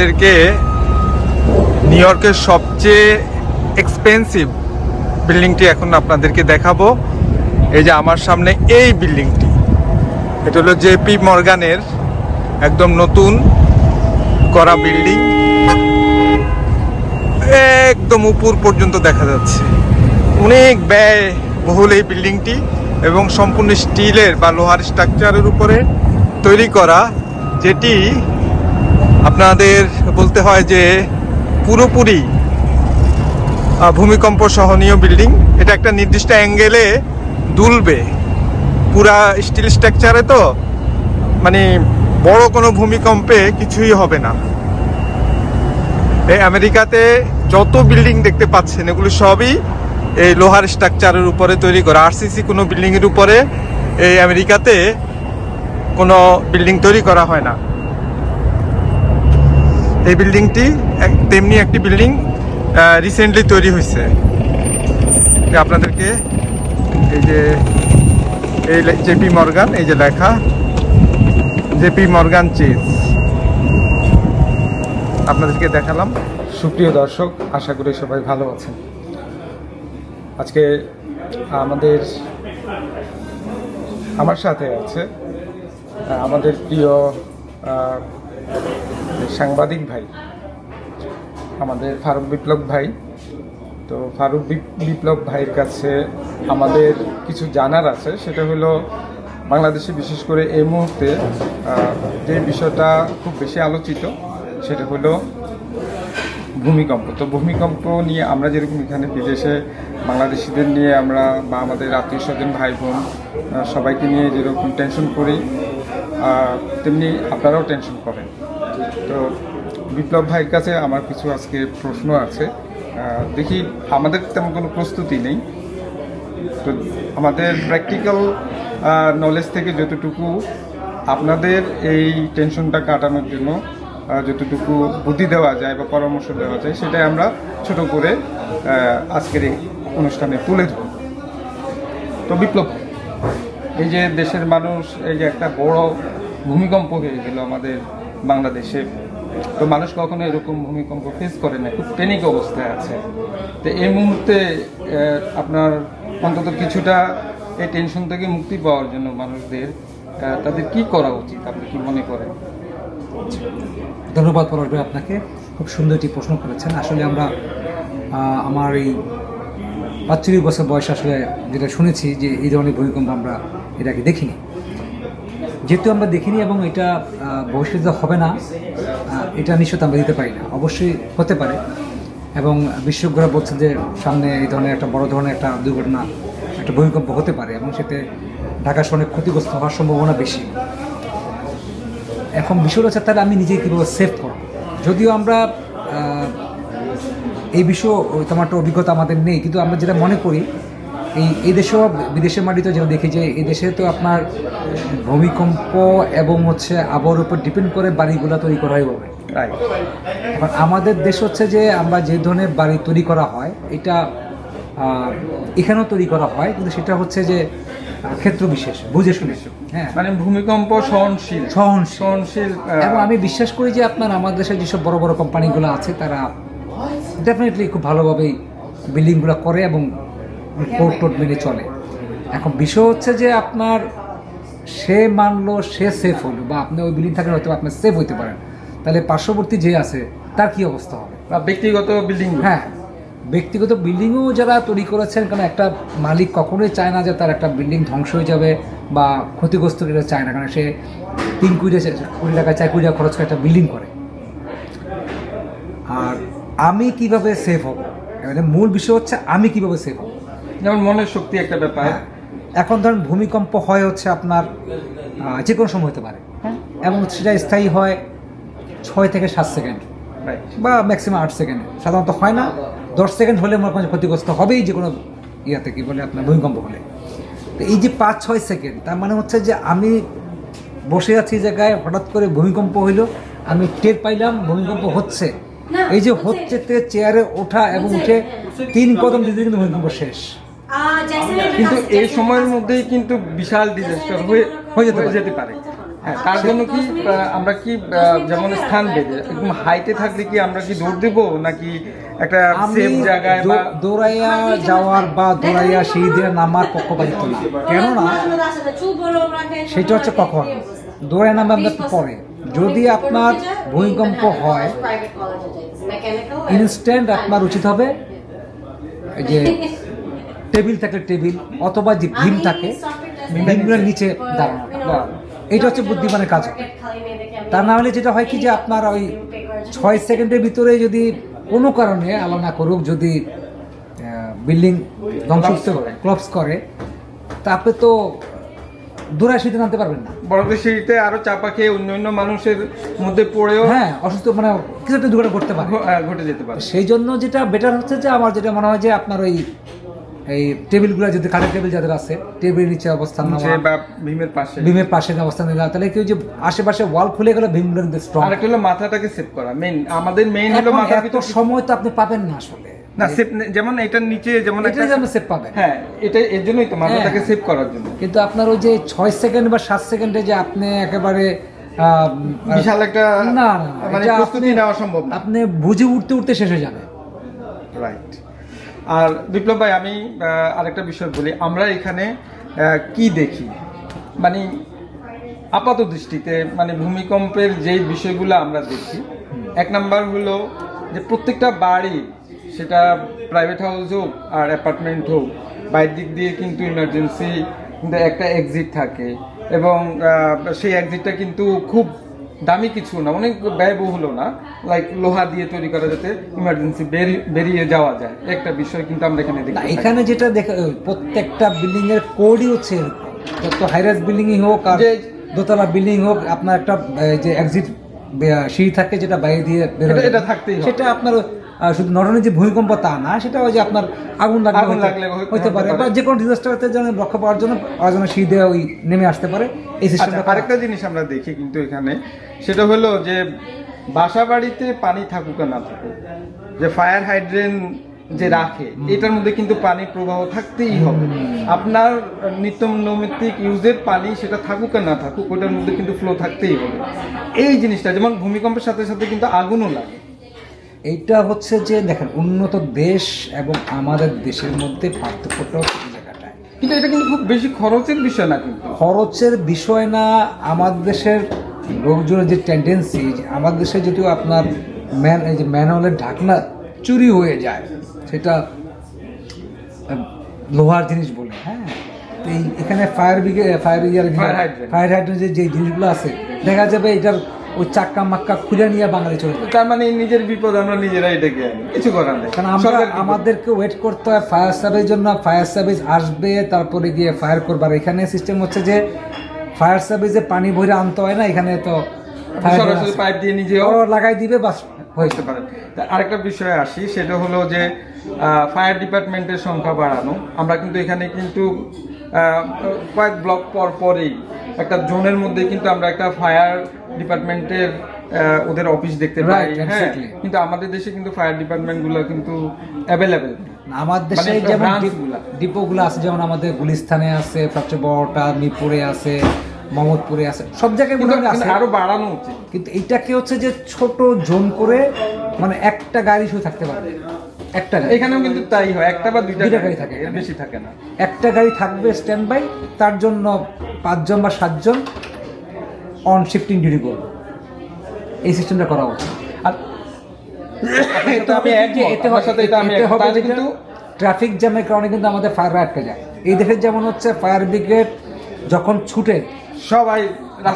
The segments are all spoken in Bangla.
আপনাদেরকে নিউ ইয়র্কের সবচেয়ে এক্সপেন্সিভ বিল্ডিংটি এখন আপনাদেরকে দেখাবো। এই যে আমার সামনে এই বিল্ডিংটি এটা হলো জেপি মর্গানের একদম নতুন করা বিল্ডিং একদম উপর পর্যন্ত দেখা যাচ্ছে। অনেক ব্যয় বহুল এই বিল্ডিংটি এবং সম্পূর্ণ স্টিলের বা লোহার স্ট্রাকচারের উপরে তৈরি করা। যেটি আপনাদের বলতে হয় যে পুরোপুরি ভূমিকম্প সহনীয় বিল্ডিং। এটা একটা নির্দিষ্ট অ্যাঙ্গেলে দুলবে। পুরা স্টিল স্ট্রাকচারে তো মানে বড় কোনো ভূমিকম্পে কিছুই হবে না। এই আমেরিকাতে যত বিল্ডিং দেখতে পাচ্ছেন, এগুলো সবই এই লোহার স্ট্রাকচারের উপরে তৈরি করা। আরসিসি কোনো বিল্ডিংয়ের উপরে এই আমেরিকাতে কোনো বিল্ডিং তৈরি করা হয় না। এই বিল্ডিংটি তেমনি একটি বিল্ডিং রিসেন্টলি তৈরি হয়েছে। আপনাদেরকে এই যে, এই জেপি মর্গান, এই যে লেখা জেপি মর্গান চিজ। আপনাদেরকে দেখালাম। সুপ্রিয় দর্শক, আশা করি সবাই ভালো আছেন। আজকে আমাদের, আমার সাথে আছে আমাদের প্রিয় সাংবাদিক ভাই, আমাদের ফারুক বিপ্লব ভাই। তো ফারুক বিপ- বিপ্লব ভাইয়ের কাছে আমাদের কিছু জানার আছে। সেটা হলো, বাংলাদেশে বিশেষ করে এই মুহূর্তে যে বিষয়টা খুব বেশি আলোচিত, সেটা হলো ভূমিকম্প। তো ভূমিকম্প নিয়ে আমরা যেরকম এখানে বিদেশে বাংলাদেশিদের নিয়ে আমরা বা আমাদের আত্মীয় স্বজন, ভাই বোন সবাইকে নিয়ে যেরকম টেনশন করি তেমনি আপনারাও টেনশন করেন। তো বিপ্লব ভাইয়ের কাছে আমার কিছু আজকে প্রশ্ন আছে। দেখি, আমাদের তেমন কোনো প্রস্তুতি নেই। তো আমাদের প্র্যাকটিক্যাল নলেজ থেকে যতটুকু আপনাদের এই টেনশনটা কাটানোর জন্য যতটুকু বুদ্ধি দেওয়া যায় বা পরামর্শ দেওয়া যায়, সেটাই আমরা ছোট করে আজকের এই অনুষ্ঠানে তুলে ধরব। তো বিপ্লব, এই যে দেশের মানুষ, এই যে একটা বড় ভূমিকম্প হয়ে গেল আমাদের বাংলাদেশে। তো মানুষ কখনো এরকম ভূমিকম্প ফেস করে না, খুব প্যানিক অবস্থায় আছে। তো এই মুহূর্তে আপনার অন্তত কিছুটা এই টেনশন থেকে মুক্তি পাওয়ার জন্য মানুষদের তাদের কি করা উচিত, আপনি কি মনে করেন? ধন্যবাদ পরশ ভাই আপনাকে। খুব সুন্দর একটি প্রশ্ন করেছেন। আসলে আমরা আমার এই পাঁচচল্লিশ বছর বয়স আসলে যেটা শুনেছি যে এই ধরনের ভূমিকম্প আমরা এটাকে দেখিনি। যেহেতু আমরা দেখিনি এবং এটা ভবিষ্যতে হবে না এটা নিশ্চিত আমরা দিতে পারি না। অবশ্যই হতে পারে। এবং বিশেষজ্ঞরা বলছেন যে সামনে এই ধরনের একটা বড় ধরনের একটা দুর্ঘটনা, একটা ভূমিকম্প হতে পারে এবং সেতে ঢাকা শহরে ক্ষতিগ্রস্ত হওয়ার সম্ভাবনা বেশি। এখন বিষয়টা হচ্ছে তাহলে আমি নিজে কীভাবে সেভ করব? যদিও আমরা এই বিষয়ে তেমন একটা অভিজ্ঞতা আমাদের নেই, কিন্তু আমরা যেটা মনে করি এই এই দেশেও বিদেশের মাটিতেও যেটা দেখি যে এই দেশে তো আপনার ভূমিকম্প এবং হচ্ছে আবহাওয়ার উপর ডিপেন্ড করে বাড়িগুলো তৈরি করা হয় এভাবে এখন আমাদের দেশ হচ্ছে যে আমরা যে ধরনের বাড়ি তৈরি করা হয় এটা এখানেও তৈরি করা হয় কিন্তু সেটা হচ্ছে যে ক্ষেত্র বিশেষ বুঝে শুনে। হ্যাঁ। মানে ভূমিকম্প সহনশীল। সহনশীল। সহনশীল এবং আমি বিশ্বাস করি যে আপনার আমাদের দেশে যেসব বড় বড় কোম্পানিগুলো আছে তারা ডেফিনেটলি খুব ভালোভাবেই বিল্ডিংগুলো করে এবং কোর্ট টোট মেনে চলে। এখন বিষয় হচ্ছে যে আপনার সে মানলো সে সেফ হলো বা আপনি ওই বিল্ডিং থাকলে হয়তো আপনার সেফ হইতে পারেন। তাহলে পার্শ্ববর্তী যে আছে তার কি অবস্থা হবে? বা ব্যক্তিগত বিল্ডিং হ্যাঁ ব্যক্তিগত বিল্ডিংও যারা তৈরি করেছেন কারণ একটা মালিক কখনোই চায় না যে তার একটা বিল্ডিং ধ্বংস হয়ে যাবে বা ক্ষতিগ্রস্ত এটা চায় না কারণ সে তিন চা- কোটি টাকা চার কোটি টাকা খরচ করে একটা বিল্ডিং করে। আর আমি কীভাবে সেফ হব? মানে মূল বিষয় হচ্ছে আমি কীভাবে সেফ হব? যেমন মনের শক্তি একটা ব্যাপার। হ্যাঁ। এখন ধরেন ভূমিকম্প হয় হচ্ছে আপনার যে কোনো সময় হতে পারে। হ্যাঁ। এবং সেটা স্থায়ী হয় ছয় থেকে সাত সেকেন্ড বা ম্যাক্সিমাম আট সেকেন্ড। সাধারণত হয় না। দশ সেকেন্ড হলে মনে করেন ক্ষতিগ্রস্ত হবেই যে কোনো ইয়াতে কি বলে আপনার ভূমিকম্প হলে। তো এই যে পাঁচ ছয় সেকেন্ড তার মানে হচ্ছে যে আমি বসে আছি এই জায়গায় হঠাৎ করে ভূমিকম্প হইল আমি টের পাইলাম ভূমিকম্প হচ্ছে। এই যে হচ্ছে। থেকে চেয়ারে ওঠা এবং উঠে তিন কদম দিতে কিন্তু ভূমিকম্প শেষ। কিন্তু এই সময়ের মধ্যেই কিন্তু বিশাল ডিজাস্টার হয়ে হয়ে যেতে পারে। যেতে পারে। হ্যাঁ তার জন্য কি আমরা কি যেমন স্থান বেঁধে একদম হাইটে থাকলে কি আমরা কি দৌড় দেবো? নাকি একটা সেফ জায়গায় বা দৌড়াইয়া যাওয়ার বা দৌড়াইয়া সেই দিয়ে নামার পক্ষপাতিত্ব না কেননা সেটা হচ্ছে কখন? দৌড়ে নামবে আমরা একটু পরে। যদি আপনার ভূমিকম্প হয় ইনস্ট্যান্ট আপনার উচিত হবে যে টেবিল থাকলে টেবিল অথবা যে ভীম থাকে ভীমগুলোর নিচে দাঁড়ানো। এটা হচ্ছে বুদ্ধিমানের কাজ। তা না হলে যেটা হয় কি যে আপনার ওই ছয় সেকেন্ডের ভিতরে যদি কোনো কারণে আলো না করুক যদি বিল্ডিং ধ্বংস Collapse করে। ক্লপস করে তা আপনি তো দূরায় সিঁড়িতে নামতে পারবেন না। বড়দের সিঁড়িতে আরও চাপা খেয়ে অন্য অন্য মানুষের মধ্যে পড়েও হ্যাঁ অসুস্থ মানে কিছু একটা দুর্ঘটনা ঘটতে পারে। ঘটে যেতে পারে। সেই জন্য যেটা বেটার হচ্ছে যে আমার যেটা মনে হয় যে আপনার ওই এই টেবিলগুলো যদি কাঠের টেবিল যাদের আছে টেবিলের নিচে অবস্থান বা ভীমের পাশে। ভীমের পাশে অবস্থান নেওয়া তাহলে কেউ যে আশেপাশে ওয়াল খুলে গেলে ভীমগুলো কিন্তু স্ট্রং আর একটা হলো মাথাটাকে সেভ করা। মেইন আমাদের মেইন হলো মাথা এত সময় তো আপনি পাবেন না আসলে। না সেভ যেমন এটার নিচে যেমন এটাই আপনি সেভ পাবেন। হ্যাঁ এটা এর জন্যই তো মাথাটাকে হ্যাঁ। সেভ করার জন্য। কিন্তু আপনার ওই যে ছয় সেকেন্ড বা সাত সেকেন্ডে যে আপনি একেবারে বিশাল একটা না, মানে এটা প্রস্তুতি নেওয়া সম্ভব না। আপনি বুঝে উঠতে উঠতে শেষ হয়ে যাবে। রাইট আর বিপ্লব ভাই, আমি আরেকটা বিষয় বলি। আমরা এখানে কি দেখি? মানে আপাত দৃষ্টিতে মানে ভূমিকম্পের যেই বিষয়গুলো আমরা দেখি, এক নাম্বার হলো যে প্রত্যেকটা বাড়ি, সেটা প্রাইভেট হাউস হোক আর অ্যাপার্টমেন্ট হোক, বাইরের দিক দিয়ে কিন্তু ইমার্জেন্সি একটা এক্সিট থাকে। এবং সেই এক্সিটটা কিন্তু খুব দামি কিছু না অনেক ব্যয়বহুল না। লাইক লোহা দিয়ে তৈরি করা যাতে ইমার্জেন্সি বেরিয়ে যাওয়া যায়। একটা বিষয় কিন্তু আমরা এখানে দেখি এখানে যেটা দেখা প্রত্যেকটা বিল্ডিং এর কোডই হচ্ছে যত বিল্ডিংই হোক আর দোতলা বিল্ডিং হোক আপনার একটা যে এক্সিট সিঁড়ি থাকে যেটা বাইরে দিয়ে এটা থাকতেই সেটা আপনার শুধু নরনের যে ভূমিকম্প তা না সেটা ওই যে আপনার আগুন লাগলে আগুন হতে- পারে। বা যে কোনো ডিজাস্টারতে যেন রক্ষা পাওয়ার জন্য অজানা সিঁড়ি দিয়ে ওই নেমে আসতে পারে। এই আচ্ছা সিস্টেমটা আরেকটা জিনিস আমরা দেখি কিন্তু এখানে সেটা হলো যে বাসা বাড়িতে পানি থাকুক আর না থাকুক যে ফায়ার হাইড্রেন যে রাখে এটার মধ্যে কিন্তু পানির প্রবাহ থাকতেই হবে। আপনার নিত্য নৈমিত্তিক ইউজের পানি সেটা থাকুক আর না থাকুক ওটার মধ্যে কিন্তু ফ্লো থাকতেই হবে। এই জিনিসটা যেমন ভূমিকম্পের সাথে সাথে কিন্তু আগুনও লাগে। এইটা হচ্ছে যে দেখেন উন্নত দেশ এবং আমাদের দেশের মধ্যে পার্থক্যটা হচ্ছে জায়গাটায়। কিন্তু এটা কিন্তু খুব বেশি খরচের বিষয় না কিন্তু। খরচের বিষয় না আমাদের দেশের লোকজনের যে টেন্ডেন্সি আমাদের দেশে যদিও আপনার ম্যান এই যে ম্যানহোলের ঢাকনা চুরি হয়ে যায় সেটা লোহার জিনিস বলে হ্যাঁ? তো এই এখানে ফায়ার ব্রিগেড ফায়ার ইয়ার. ফায়ার হাইড্রেন্টের যে জিনিসগুলো আছে দেখা যাবে এটার ওই চাক্কা মাক্কা খুলে নিয়ে বাঙালি চলে যাবে তার মানে নিজের বিপদ আমরা নিজেরাই ডেকে আনি। কিছু করার নেই। কারণ আমরা? আমাদেরকে ওয়েট করতে হয় ফায়ার সার্ভিস জন্য। ফায়ার সার্ভিস আসবে তারপরে গিয়ে ফায়ার করবার এখানে সিস্টেম হচ্ছে যে ফায়ার সার্ভিসে পানি ভরে আনতে হয় না এখানে তো সরাসরি পাইপ দিয়ে ওরা লাগাই দিবে বাস হতে পারে। আরেকটা বিষয়ে আসি সেটা হলো যে ফায়ার ডিপার্টমেন্টের সংখ্যা বাড়ানো। আমরা কিন্তু এখানে কিন্তু কয়েক ব্লক পর পরেই একটা জোনের মধ্যে কিন্তু আমরা একটা ফায়ার ডিপার্টমেন্টের ওদের অফিস দেখতে পাই হ্যাঁ। কিন্তু আমাদের দেশে কিন্তু ফায়ার ডিপার্টমেন্টগুলো কিন্তু অ্যাভেলেবেল আমার দেশে মানে যেমন ডিপোগুলো আছে যেমন আমাদের গুলিস্তানে আছে সবচেয়ে বড়টা মিরপুরে আছে মোহাম্মদপুরে আছে সব জায়গায় মোটামুটি আছে। আরও বাড়ানো উচিত। কিন্তু এইটাকে হচ্ছে যে ছোট জোন করে মানে একটা গাড়ি শুধু থাকতে পারবে একটা গাড়ি। এখানেও কিন্তু তাই হয় একটা বা দুইটা গাড়ি থাকে বেশি থাকে না। একটা গাড়ি থাকবে স্ট্যান্ড বাই তার জন্য পাঁচজন বা সাতজন অন শিফটিং ডিউটি করবে এই সিস্টেমটা করা উচিত। আর ট্রাফিক জ্যামের কারণে কিন্তু আমাদের ফায়ার আটকে যায়। এই দেশের যেমন হচ্ছে ফায়ার ব্রিগেড যখন ছুটে সবাই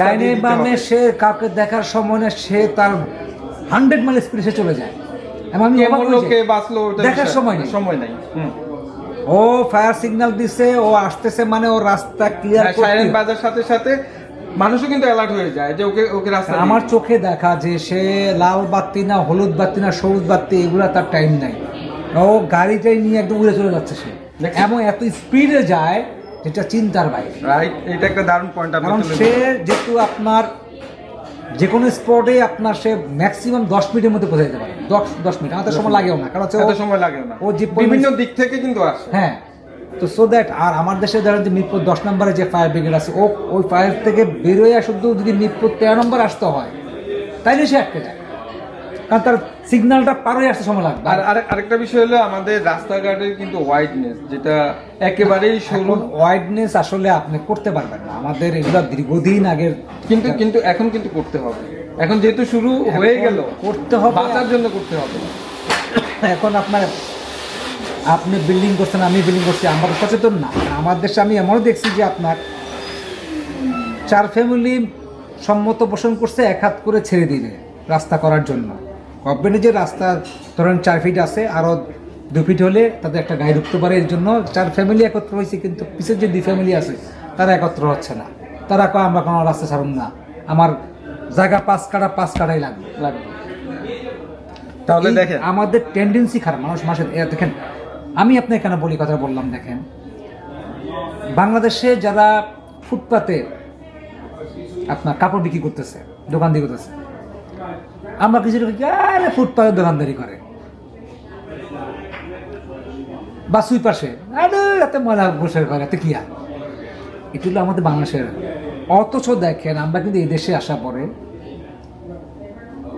ডাইনে বামে সে কাউকে দেখার সময় না সে তার হান্ড্রেড মাইল স্পিডে সে চলে যায়। ওটা দেখার সময় নেই। সময় নাই। ও ফায়ার সিগন্যাল দিছে ও আসতেছে মানে ও রাস্তা ক্লিয়ার হ্যাঁ, সাইরেন বাজার সাথে সাথে মানুষও কিন্তু অ্যালার্ট হয়ে যায় যে ওকে ওকে রাস্তা আমার চোখে দেখা যে সে লাল বাতি না হলুদ বাতি না সবুজ বাতি এগুলা তার টাইম নাই। ও গাড়িটাই নিয়ে একদম উড়ে চলে যাচ্ছে সে। এবং এত স্পিডে যায় যেটা চিন্তার বাইরে। রাইট এটা একটা দারুণ পয়েন্ট কারণ সে যেহেতু আপনার যে কোনো স্পটে আপনার সে ম্যাক্সিমাম দশ মিনিটের মধ্যে পৌঁছে যেতে পারে। দশ দশ মিনিট আমাদের সময় লাগেও না। কারণ হচ্ছে সময় লাগে না। ও যে বিভিন্ন দিক থেকে কিন্তু আসে। হ্যাঁ তো সো দ্যাট আর আমার দেশে যারা যে মিরপুর দশ নম্বরে যে ফায়ার ব্রিগেড আছে ও ওই ফায়ার থেকে বেরোয় শুধু যদি মিরপুর তেরো নম্বর আসতে হয় তাইলে সে আটকে যায়। কারণ তার সিগন্যালটা পার হয়ে আসতে সময় লাগবে। আর আরে- আরেকটা বিষয় হলো আমাদের রাস্তাঘাটের কিন্তু ওয়াইডনেস যেটা একেবারেই সরু। ওয়াইডনেস আসলে আপনি করতে পারবেন না। আমাদের এগুলো দীর্ঘদিন আগের কিন্তু কিন্তু এখন কিন্তু করতে হবে। এখন যেহেতু শুরু হয়ে গেল করতে হবে। বাঁচার জন্য করতে হবে। এখন আপনার আপনি বিল্ডিং করছেন আমি বিল্ডিং করছি আমরা সচেতন না। আমার দেশে আমি এমনও দেখছি যে আপনার চার ফ্যামিলি সম্মত পোষণ করছে এক হাত করে ছেড়ে দিলে রাস্তা করার জন্য। গভর্নমেন্টের যে রাস্তা ধরেন চার ফিট আছে আরও দু ফিট হলে তাদের একটা গায়ে ঢুকতে পারে এর জন্য চার ফ্যামিলি একত্র হয়েছে কিন্তু পিছের যে দুই ফ্যামিলি আছে তারা একত্র হচ্ছে না। তারা কয় আমরা কোনো রাস্তা ছাড়ুন না। আমার জায়গা পাঁচ কাটা পাঁচ কাটাই লাগবে লাগবে। তাহলে দেখেন। আমাদের টেন্ডেন্সি খারাপ মানুষ মাসে দেখেন আমি আপনাকে কেন বলি কথা বললাম, দেখেন। বাংলাদেশে যারা ফুটপাতে আপনার কাপড় বিক্রি করতেছে, দোকান দিয়ে করতেছে, আমরা কিছু ফুটপাতে দোকানদারি করে। বা সুইপাশে আরে এত ময়লা বসে করে এত কি আর? এটি হলো আমাদের বাংলাদেশের। অথচ দেখেন, আমরা কিন্তু এই দেশে আসা পরে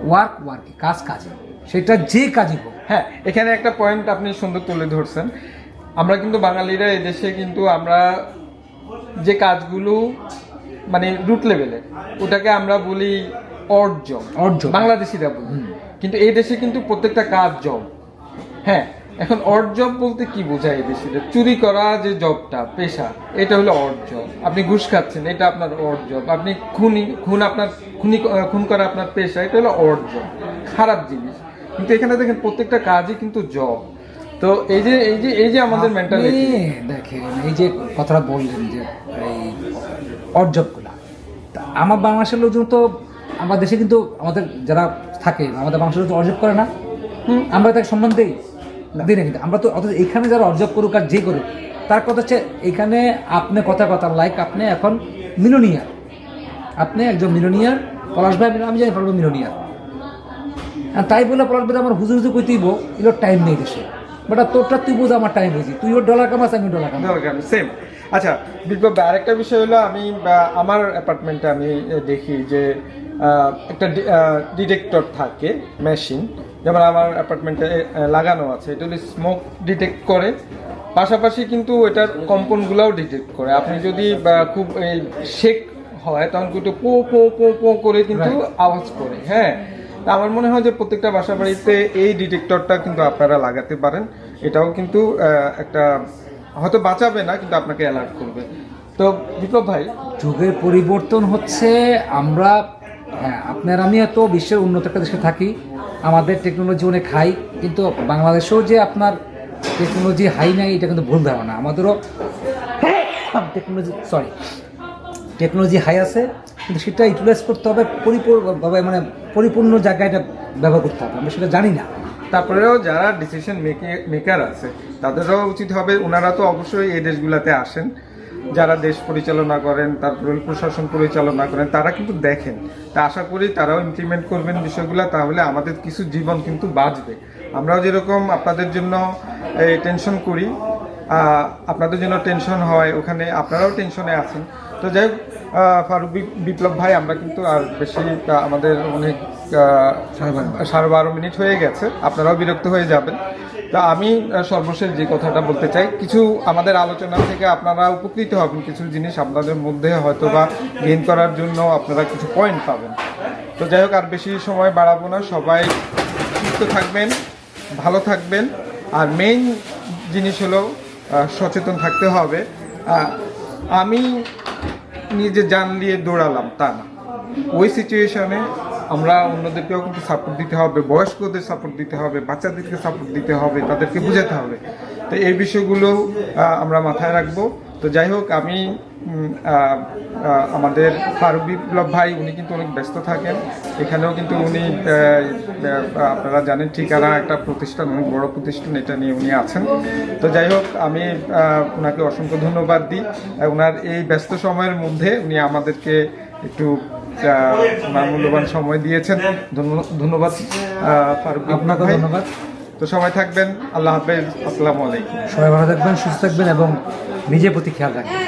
ওয়ার্ক ওয়ার্ক কাজ কাজে। সেটা যে কাজই হোক। হ্যাঁ এখানে একটা পয়েন্ট আপনি সুন্দর তুলে ধরছেন। আমরা কিন্তু বাঙালিরা এদেশে কিন্তু আমরা যে কাজগুলো মানে রুট লেভেলে ওটাকে আমরা বলি অড জব অর্জন। বাংলাদেশিরা বলি। কিন্তু এই দেশে কিন্তু প্রত্যেকটা কাজ জব হ্যাঁ এখন অড জব বলতে কি বোঝায় এই দেশে? চুরি করা যে জবটা পেশা এটা হলো অড জব আপনি ঘুষ খাচ্ছেন এটা আপনার অড জব আপনি খুনি খুন আপনার খুনি খুন করা আপনার পেশা এটা হলো অড জব খারাপ জিনিস। কিন্তু এখানে দেখেন প্রত্যেকটা কাজই কিন্তু জব তো এই যে এই যে এই যে আমাদের মেন্টালিটি দেখেন এই যে কথাটা বললেন যে এই অর্জবগুলা তা আমার বাংলাদেশের লোকজন তো আমার দেশে কিন্তু আমাদের যারা থাকে আমাদের বাংলাদেশের লোক অর্জব করে না। আমরা তাকে সম্মান দিই। দিই না কিন্তু। আমরা তো অথচ এখানে যারা অর্জব করুক আর যে করুক তার কথা হচ্ছে এখানে আপনি কথা কথা লাইক আপনি এখন মিলনিয়ার আপনি একজন মিলনিয়ার পলাশ ভাই আমি জানি পলাশ মিলনিয়ার তাই বলে পলাশ ভাই আমার হুজুর হুজুর কইতেইব এগুলো টাইম নেই দেশে। বাট তোরটা তুই বুঝ আমার টাইম হয়েছি। তুই ওর ডলার কামাস আমি ডলার কামাস। সেম আচ্ছা বিপ্লব আরেকটা বিষয় হলো আমি আমার অ্যাপার্টমেন্টে আমি দেখি যে একটা ডিটেক্টর থাকে মেশিন যেমন আমার অ্যাপার্টমেন্টে লাগানো আছে এটা হলো স্মোক ডিটেক্ট করে। পাশাপাশি কিন্তু এটার কম্পনগুলোও ডিটেক্ট করে। আপনি যদি খুব এই শেক হয় তখন কিন্তু পো পো পো পো করে কিন্তু আওয়াজ করে হ্যাঁ? আমার মনে হয় যে প্রত্যেকটা বাসা বাড়িতে এই ডিটেক্টরটা কিন্তু আপনারা লাগাতে পারেন। এটাও কিন্তু একটা হয়তো বাঁচাবে না কিন্তু আপনাকে অ্যালার্ট করবে। তো বিপ্লব ভাই যুগের পরিবর্তন হচ্ছে আমরা হ্যাঁ আপনার আমি এত বিশ্বের উন্নত একটা দেশে থাকি আমাদের টেকনোলজি অনেক হাই কিন্তু বাংলাদেশেও যে আপনার টেকনোলজি হাই নাই এটা কিন্তু ভুল ধারণা। আমাদেরও টেকনোলজি সরি টেকনোলজি হাই আছে, কিন্তু সেটা ইউটিলাইজ করতে হবে পরিপূর্ণভাবে মানে পরিপূর্ণ জায়গায় এটা ব্যবহার করতে হবে। আমরা সেটা জানি না। তারপরেও যারা ডিসিশন মেকার আছে, তাদেরও উচিত হবে ওনারা তো অবশ্যই এই দেশগুলোতে আসেন। যারা দেশ পরিচালনা করেন, তারপরে প্রশাসন পরিচালনা করেন, তারা কিন্তু দেখেন। তা আশা করি তারাও ইমপ্লিমেন্ট করবেন বিষয়গুলো, তাহলে আমাদের কিছু জীবন কিন্তু বাঁচবে। আমরাও যেরকম আপনাদের জন্য টেনশন করি আপনাদের জন্য টেনশন হয়, ওখানে আপনারাও টেনশনে আছেন। তো যাই হোক ফারুক বিপ্লব ভাই, আমরা কিন্তু আর বেশি আমাদের অনেক সাড়ে বারো মিনিট হয়ে গেছে। আপনারাও বিরক্ত হয়ে যাবেন। তা আমি সর্বশেষ যে কথাটা বলতে চাই, কিছু আমাদের আলোচনা থেকে আপনারা উপকৃত হবেন। কিছু জিনিস আপনাদের মধ্যে হয়তো বা গেইন করার জন্য আপনারা কিছু পয়েন্ট পাবেন। তো যাই হোক, আর বেশি সময় বাড়াবো না। সবাই সুস্থ থাকবেন, ভালো থাকবেন। আর মেইন জিনিস হলো সচেতন থাকতে হবে। আমি নিজে জান দিয়ে দৌড়ালাম, তা না। ওই সিচুয়েশনে আমরা অন্যদেরকেও কিন্তু সাপোর্ট দিতে হবে, বয়স্কদের সাপোর্ট দিতে হবে, বাচ্চাদেরকে সাপোর্ট দিতে হবে, তাদেরকে বোঝাতে হবে। তো এই বিষয়গুলো আমরা মাথায় রাখব। তো যাই হোক আমি আমাদের ফারুক বিপ্লব ভাই উনি কিন্তু অনেক ব্যস্ত থাকেন। এখানেও কিন্তু উনি আপনারা জানেন ঠিকানা একটা প্রতিষ্ঠান অনেক বড় প্রতিষ্ঠান এটা নিয়ে উনি আছেন। তো যাই হোক আমি ওনাকে অসংখ্য ধন্যবাদ দিই। ওনার এই ব্যস্ত সময়ের মধ্যে উনি আমাদেরকে একটু ওনার মূল্যবান সময় দিয়েছেন। ধন্য- ধন্যবাদ ফারুক আপনাকে ধন্যবাদ। তো সবাই থাকবেন, আল্লাহ হাফেজ, আসসালামু আলাইকুম। সবাই ভালো থাকবেন, সুস্থ থাকবেন এবং নিজের প্রতি খেয়াল রাখবেন।